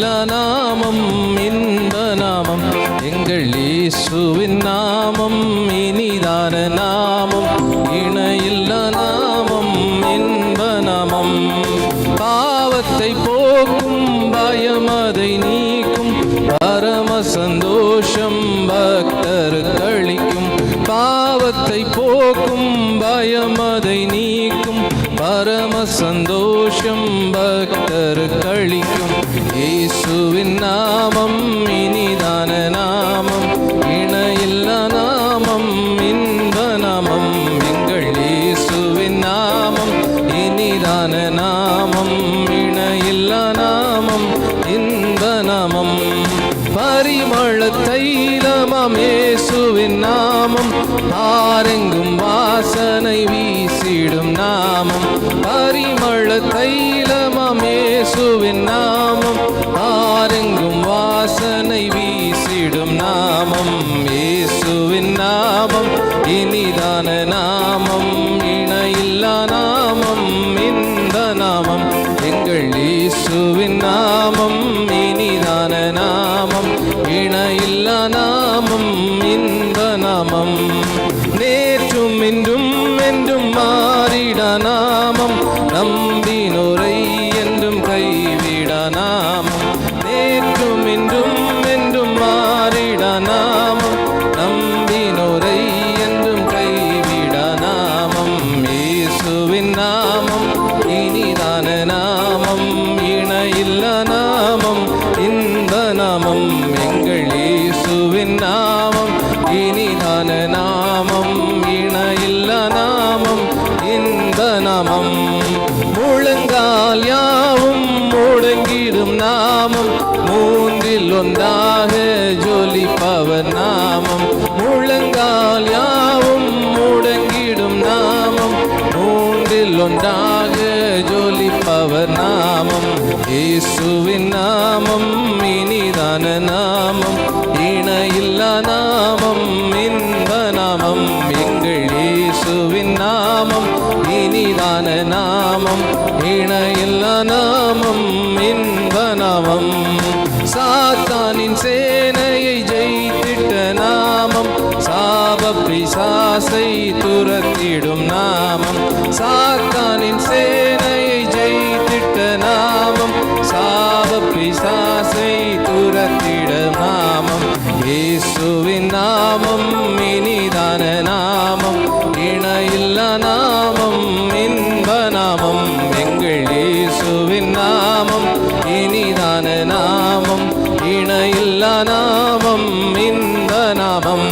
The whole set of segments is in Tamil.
நல்ல நாமம் இந்த நாமம். எங்கள் இயேசுவின் நாமம் இனிதான நாமம். இணையில்ல நாமம் இந்த நாமம். பாவத்தை போக்கும் பயமதை நீக்கும். பரம சந்தோஷம் பக்தர் கழிக்கும் பாவத்தை போக்கும் பயமதை நீக்கும். பரம சந்தோஷம் பக்தர் கழிக்கும் இயேசுவின் நாமம் இனிதான நாமம் இணையில்ல நாமம் இன்ப நாமம் எங்கள் இயேசுவின் நாமம் இனிதான நாமம் இணையில்ல நாமம் இன்ப நாமம். பரிமள தைலமம் இயேசுவின் நாமம் ஆரெங்கும் வாசனை வீசிடும் நாமம். பரிமள தைலமம் இயேசுவின் நாமம் இனிதான நாமம் இணையில்லா நாமம் இந்த நாமம். எங்கள் இயேசுவின் நாமம் இனிதான நாமம். இணையில்ல நாமம் இந்த நாமம். நேற்றும் இன்றும் என்றும் மாறிட நாமம். நம்பினோரை என்றும் கைவிட நாமம். நேற்றும் இன்றும் நாமம் எங்கள் இயேசுவின் நாமம். இனிதான நாமம் இணையில்ல நாமம். இந்த நாமம் முழங்கால் யாவும் முடங்கிடும் நாமம். மூன்றில் ஒன்றாக ஜொலிப்பவர் நாமம். முழங்கால் யாவும் முடங்கிடும் நாமம். மூன்றில் ஒன்றாக ஜொலிப்பவர் நாமம். இயேசுவின் நாமம் இனி இனிதான நாமம் இணையில்லா நாமம் இன்ப நாமம் எங்கள் இயேசுவின் நாமம் இனிதான நாமம் இணையில்லா நாமம் இன்ப நாமம். சாத்தானின் சேனையை ஜெயித்திட்ட நாமம் சாப பிசாசை துரத்திடும் நாமம். சாத்தானின் சேனையை நாமம் இணையில்லா நாமம் இந்த நாமம்.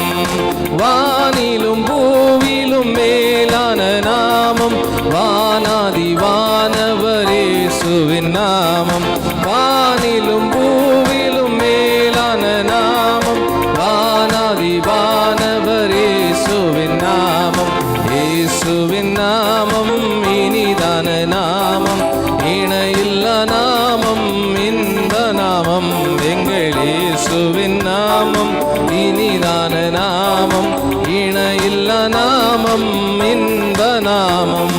வானிலும் பூவிலும் மேலான நாமம் வானாதி வானவரேசுவின் நாமம். வானிலும் பூவிலும் மேலான நாமம் வானாதி வானவரேசுவின் நாமம். இயேசுவின் நாமம் இனிதான நாமம் இணையில்லா நாமம் நாமம் இனிதான நாமம் இணையில்ல நாமம் இந்த நாமம்.